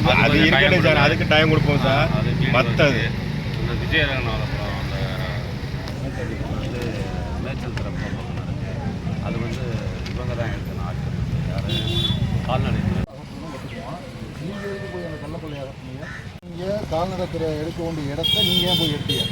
time இருக்கட்டும் sir. அதுக்கு time கொடுப்போம் சார். அது மீறி மற்றது. இந்த அந்த வந்து திறப்பு இருக்கு அது வந்து இவங்க தான் யார்? கால்நடை. போய் அந்த கள்ளப்பள்ளி இறக்குனீங்க நீங்க கால்நடைத்துறை எடுக்க வேண்டிய இடத்த நீங்க ஏன் போய் எடுத்தீங்க?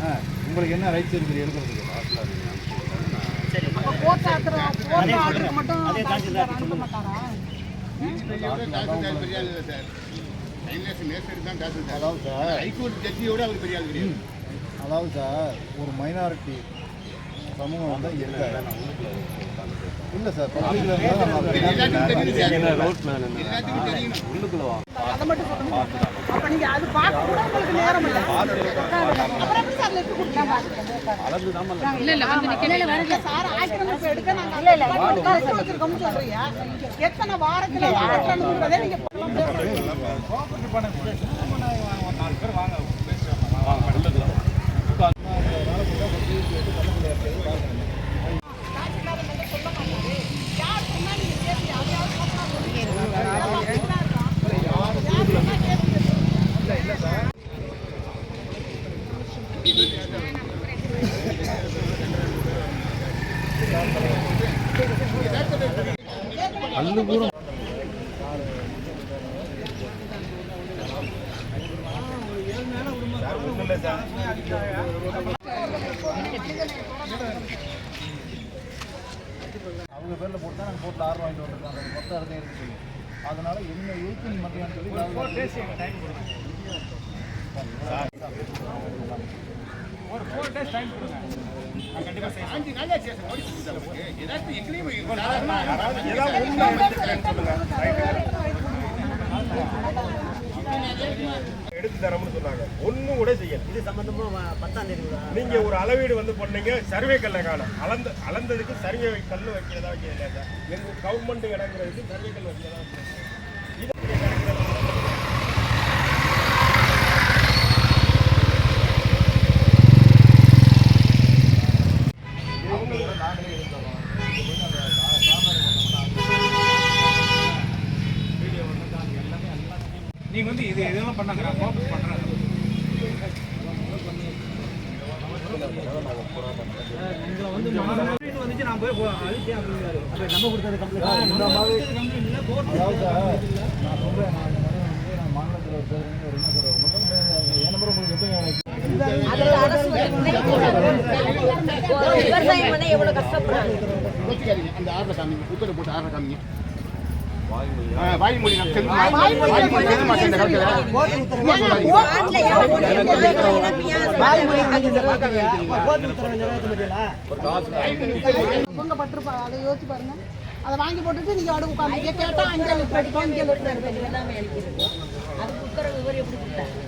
ஆ, உங்களுக்கு என்ன ரைட்ஸ் இருக்குது எடுக்கிறதுக்கு? அப்ப கோர்ட் ஆர்டர் கோர்ட் ஆர்டருக்கு மட்டும் தாசில்தார் அனுப்ப மாட்டாரா அதாவது சார் ஹைகோர்ட் ஜட்ஜியோட அவர் பெரிய ஆள் கிடையாது அதாவது சார் ஒரு மைனாரிட்டி சமூகம் வந்து இருக்காது இல்லை சார் நம்ம எல்லாத்துக்கும் தெரியும் சார். எல்லாத்துக்கும் தெரியணும் உள்ளுக்குள்ள வா அதை மட்டும் சொல்லுங்க. அப்ப நீங்க அது பார்க்க கூட உங்களுக்கு நேரம் இல்லை. அப்புறம் எப்படி சார் லெஃப்ட் கொடுக்கலாம் இல்ல இல்ல வந்து நிக்கல சார் ஆக்கிரமிப்பு எடுக்க நாங்க இல்ல இல்ல வச்சிருக்கோம்னு சொல்றீங்க எத்தனை வாரத்துல ஆக்கிரமிப்புறதே நீங்க யார் சொன்னா நீங்க பேசி அதையாவது யார் சொன்னா கேட்டு இல்லை சார் அவங்க பேரில் போட்டு தான் நாங்கள் போட்டில் ஆர்வம் வாங்கிட்டு வந்திருக்கோம். அந்த மொத்த எடுத்து சொல்லி. அதனால என்ன எழுத்து மத்தியான்னு சொல்லி ஏதாவது உண்மை எடுத்துக்கிறேன்னு சொல்லுங்க எடுத்து தரோம்னு சொன்னாங்க. ஒண்ணும் கூட செய்யல. இது சம்பந்தமா பத்தாம் தேதி நீங்க ஒரு அளவீடு வந்து பண்ணீங்க சர்வே கல்லை காணும். அளந்த அளந்ததுக்கு சர்வே கல் வைக்கிறதா வைக்கிறதா கவர்மெண்ட் இடங்கிறதுக்கு சர்வே கல் வைக்கிறதா வைக்கிறதா விவசாயம் பண்ண எவ்வளவு கஷ்டப்படுறாங்க அந்த ஆர்டர் காமிங்க உத்தரவு போட்டு ஆர்டர் காமிங்க வாய்மொழி பட்டிருப்பா அதை யோசிச்சு பாருங்க அதை வாங்கி போட்டுட்டு நீங்க அடு உட்காந்து கேட்டா லிட்டர் அடிக்கும் எல்லாமே அளிக்கிறது அதுக்கு உத்தரவு இவர் எப்படி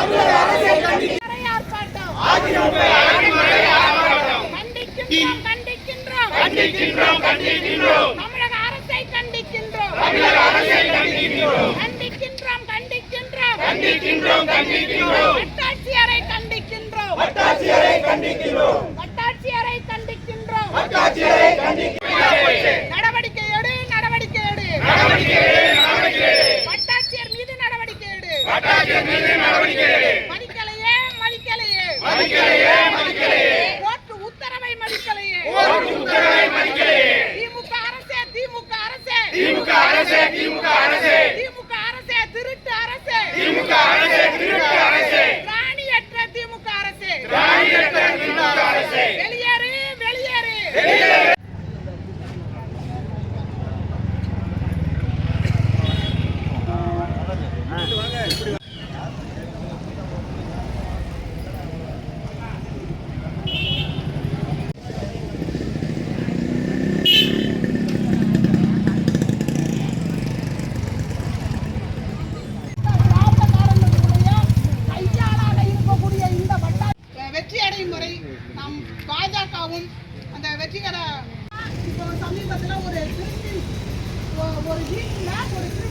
கண்டிக்கின்றோம் ஆர்ப்பாட்டம் கண்டிக்கின்றோம் கண்டிக்கின்றோம் கண்டிக்கின்றோம் தமிழக அரசை கண்டிக்கின்றோம் கண்டிக்கின்றோம் கண்டிக்கின்றோம் கண்டிக்கின்றோம் வட்டாட்சியரை கண்டிக்கின்றோம் வெற்றிகர. இப்போ சமீபத்தில் ஒரு கிறிஸ்டின் ஒரு வீட்டில் ஒரு திருச்சி